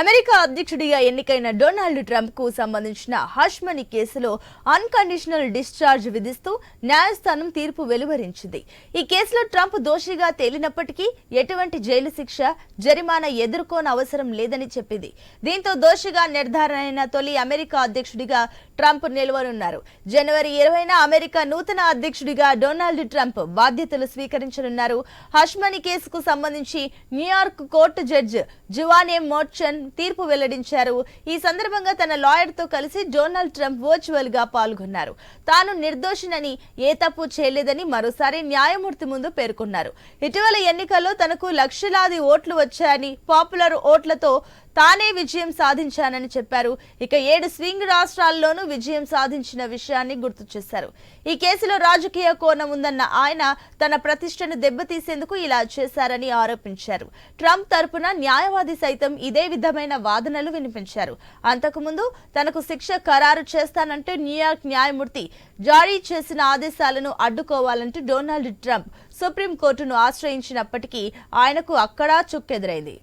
America అధ్యక్షుడిగా ఎన్నికైన Donald ట్రంప్కు సంబంధించిన హష్ కేసులో అన్కండిషనల్ డిశ్చార్జ్ విధిస్తూ న్యాయస్థానం తీర్పు వెలువరించింది. ఈ కేసులో ట్రంప్ దోషిగా తేలినప్పటికీ ఎటువంటి జైలు శిక్ష జరిమానా ఎదుర్కోన అవసరం లేదని చెప్పింది. దీంతో దోషిగా నిర్ధారణ అయిన తొలి అమెరికా అధ్యక్షుడిగా ట్రంప్ నిలవనున్నారు. జనవరి ఇరవైన అమెరికా నూతన అధ్యక్షుడిగా డొనాల్డ్ ట్రంప్ బాధ్యతలు స్వీకరించనున్నారు. హష్మణి కేసుకు సంబంధించి New York court judge Juan Merchan తీర్పు వెల్లడించారు. ఈ సందర్భంగా తన లాయర్తో కలిసి డొనాల్డ్ ట్రంప్ వర్చువల్గా పాల్గొన్నారు. తాను నిర్దోషినని ఏ తప్పు చేయలేదని మరోసారి న్యాయమూర్తి ముందు పేర్కొన్నారు. ఇటీవల ఎన్నికల్లో తనకు లక్షలాది ఓట్లు వచ్చాయని పాపులర్ ఓట్లతో తానే విజయం సాధించానని చెప్పారు. ఇక ఏడు స్వింగ్ రాష్ట్రాల్లోనూ విజయం సాధించిన విషయాన్ని గుర్తు చేశారు. ఈ కేసులో రాజకీయ కోణం ఉందన్న ఆయన తన ప్రతిష్టను దెబ్బతీసేందుకు ఇలా చేశారని ఆరోపించారు. ట్రంప్ తరపున న్యాయవాది సైతం ఇదే విధమైన వాదనలు వినిపించారు. అంతకుముందు తనకు శిక్ష ఖరారు చేస్తానంటూ న్యూయార్క్ న్యాయమూర్తి జారీ చేసిన ఆదేశాలను అడ్డుకోవాలంటూ డొనాల్డ్ ట్రంప్ సుప్రీంకోర్టును ఆశ్రయించినప్పటికీ ఆయనకు అక్కడా చుక్కెదురైంది.